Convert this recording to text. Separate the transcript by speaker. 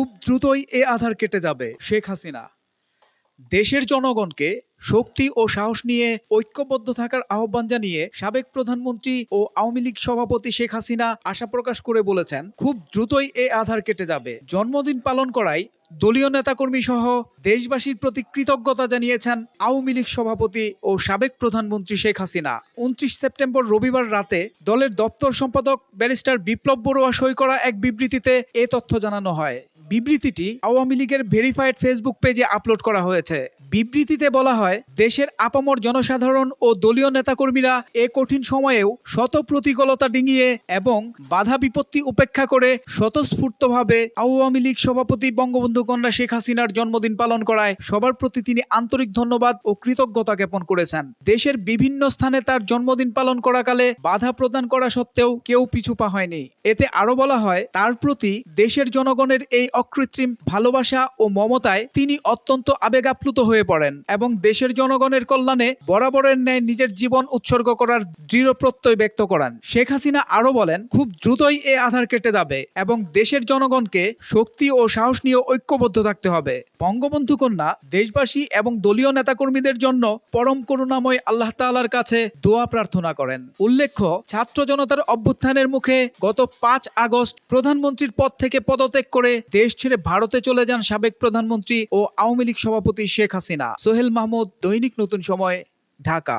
Speaker 1: খুব দ্রুতই এ আধার কেটে যাবে শেখ হাসিনা। দেশের জনগণকে শক্তি ও সাহস নিয়ে ঐক্যবদ্ধ থাকার আহ্বান জানিয়ে সাবেক প্রধানমন্ত্রী ও আওয়ামী লীগ সভাপতি শেখ হাসিনা আশা প্রকাশ করে বলেছেন, খুব দ্রুতই এ আধার কেটে যাবে। জন্মদিন পালন করায় দলীয় নেতাকর্মী সহ দেশবাসীর প্রতি কৃতজ্ঞতা জানিয়েছেন আওয়ামী লীগ সভাপতি ও সাবেক প্রধানমন্ত্রী শেখ হাসিনা। উনত্রিশ সেপ্টেম্বর রবিবার রাতে দলের দপ্তর সম্পাদক ব্যারিস্টার বিপ্লব বড়ুয়া সই করা এক বিবৃতিতে এ তথ্য জানানো হয়। বিবৃতিটি আওয়ামী লীগের ভেরিফাইড ফেসবুক পেজে আপলোড করা হয়েছে। বিবৃতিতে বলা হয়, দেশের আপামর জনসাধারণ ও দলীয় নেতাকর্মীরা এ কঠিন সময়েও শত প্রতিকূলতা ডিঙিয়ে এবং বাধা বিপত্তি উপেক্ষা করে স্বতঃস্ফূর্তভাবে আওয়ামী লীগ সভাপতি বঙ্গবন্ধু কন্যা শেখ হাসিনার জন্মদিন পালন করায় সবার প্রতি তিনি আন্তরিক ধন্যবাদ ও কৃতজ্ঞতা জ্ঞাপন করেছেন। দেশের বিভিন্ন স্থানে তার জন্মদিন পালন করাকালে বাধা প্রদান করা সত্ত্বেও কেউ পিছু পা হয়নি। এতে আরও বলা হয়, তার প্রতি দেশের জনগণের এই অকৃত্রিম ভালোবাসা ও মমতায় তিনি অত্যন্ত আবেগাপ্লুত হয়ে পড়েন এবং দেশের জনগণের কল্যাণে বরাবরের ন্যায় নিজের জীবন উৎসর্গ করার দৃঢ় প্রত্যয় ব্যক্ত করান। শেখ হাসিনা আরও বলেন, খুব দ্রুতই এ আধার কেটে যাবে এবং দেশের জনগণকে শক্তি ও সাহস নিয়ে ঐক্যবদ্ধ থাকতে হবে। বঙ্গবন্ধু কন্যা, দেশবাসী এবং দলীয় নেতাকর্মীদের জন্য পরম করুণাময় আল্লাহ তাআলার কাছে দোয়া প্রার্থনা করেন। উল্লেখ্য, ছাত্র জনতার অভ্যুত্থানের মুখে গত পাঁচ আগস্ট প্রধানমন্ত্রীর পদ থেকে পদত্যাগ করে দেশ ছেড়ে ভারতে চলে যান সাবেক প্রধানমন্ত্রী ও আওয়ামী লীগ সভাপতি শেখ হাসিনা। সোহেল মাহমুদ, দৈনিক নতুন সময়, ঢাকা।